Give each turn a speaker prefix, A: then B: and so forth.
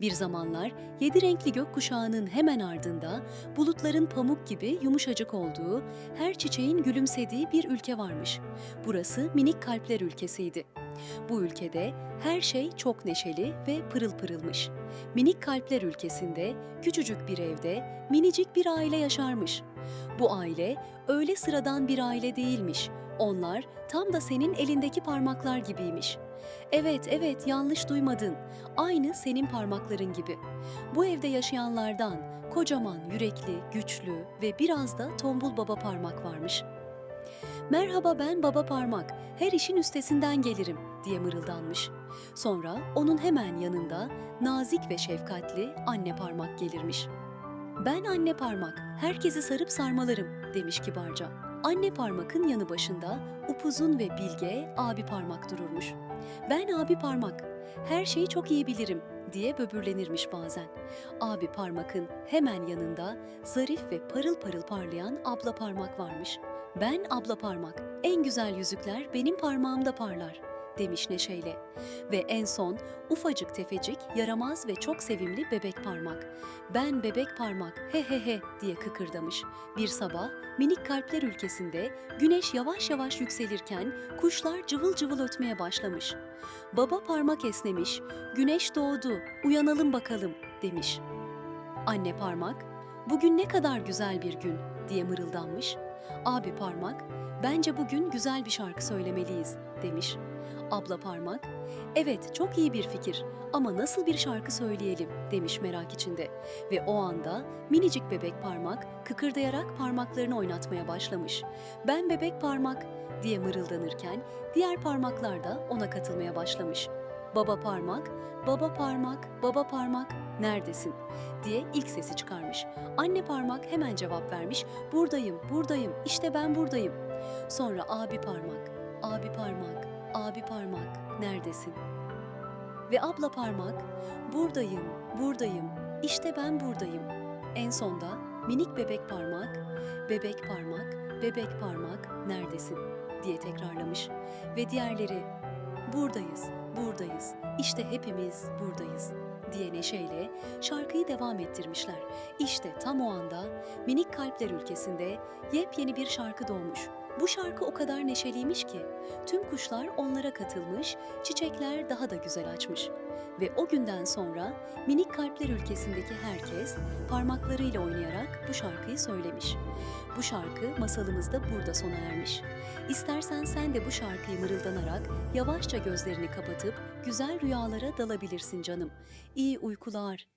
A: Bir zamanlar yedi renkli gökkuşağının hemen ardında bulutların pamuk gibi yumuşacık olduğu, her çiçeğin gülümsediği bir ülke varmış. Burası minik kalpler ülkesiydi. Bu ülkede her şey çok neşeli ve pırıl pırılmış. Minik kalpler ülkesinde küçücük bir evde minicik bir aile yaşarmış. Bu aile öyle sıradan bir aile değilmiş. Onlar tam da senin elindeki parmaklar gibiymiş. Evet, evet yanlış duymadın. Aynı senin parmakların gibi. Bu evde yaşayanlardan kocaman, yürekli, güçlü ve biraz da tombul baba parmak varmış. Merhaba ben baba parmak, her işin üstesinden gelirim diye mırıldanmış. Sonra onun hemen yanında nazik ve şefkatli anne parmak gelirmiş. Ben anne parmak, herkesi sarıp sarmalarım demiş kibarca. Anne parmakın yanı başında upuzun ve bilge abi parmak dururmuş. Ben abi parmak, her şeyi çok iyi bilirim diye böbürlenirmiş bazen. Abi parmakın hemen yanında zarif ve parıl parıl parlayan abla parmak varmış. Ben abla parmak, en güzel yüzükler benim parmağımda parlar demiş neşeyle. Ve en son ufacık tefecik, yaramaz ve çok sevimli bebek parmak. Ben bebek parmak, he he he diye kıkırdamış. Bir sabah minik kalpler ülkesinde güneş yavaş yavaş yükselirken kuşlar cıvıl cıvıl ötmeye başlamış. Baba parmak esnemiş, güneş doğdu, uyanalım bakalım demiş. Anne parmak, bugün ne kadar güzel bir gün diye mırıldanmış. Abi parmak, bence bugün güzel bir şarkı söylemeliyiz demiş. Abla parmak, evet çok iyi bir fikir ama nasıl bir şarkı söyleyelim demiş merak içinde. Ve o anda minicik bebek parmak kıkırdayarak parmaklarını oynatmaya başlamış. Ben bebek parmak diye mırıldanırken diğer parmaklar da ona katılmaya başlamış. Baba parmak, baba parmak, baba parmak neredesin diye ilk sesi çıkarmış. Anne parmak hemen cevap vermiş. Buradayım, buradayım, işte ben buradayım. Sonra abi parmak, abi parmak, abi parmak neredesin? Ve abla parmak, buradayım, buradayım, işte ben buradayım. En sonda minik bebek parmak, bebek parmak, bebek parmak neredesin diye tekrarlamış. Ve diğerleri, buradayız, buradayız, işte hepimiz buradayız diye neşeyle şarkıyı devam ettirmişler. İşte tam o anda minik kalpler ülkesinde yepyeni bir şarkı doğmuş. Bu şarkı o kadar neşeliymiş ki tüm kuşlar onlara katılmış, çiçekler daha da güzel açmış. Ve o günden sonra minik kalpler ülkesindeki herkes parmaklarıyla oynayarak bu şarkıyı söylemiş. Bu şarkı masalımızda burada sona ermiş. İstersen sen de bu şarkıyı mırıldanarak yavaşça gözlerini kapatıp güzel rüyalara dalabilirsin canım. İyi uykular.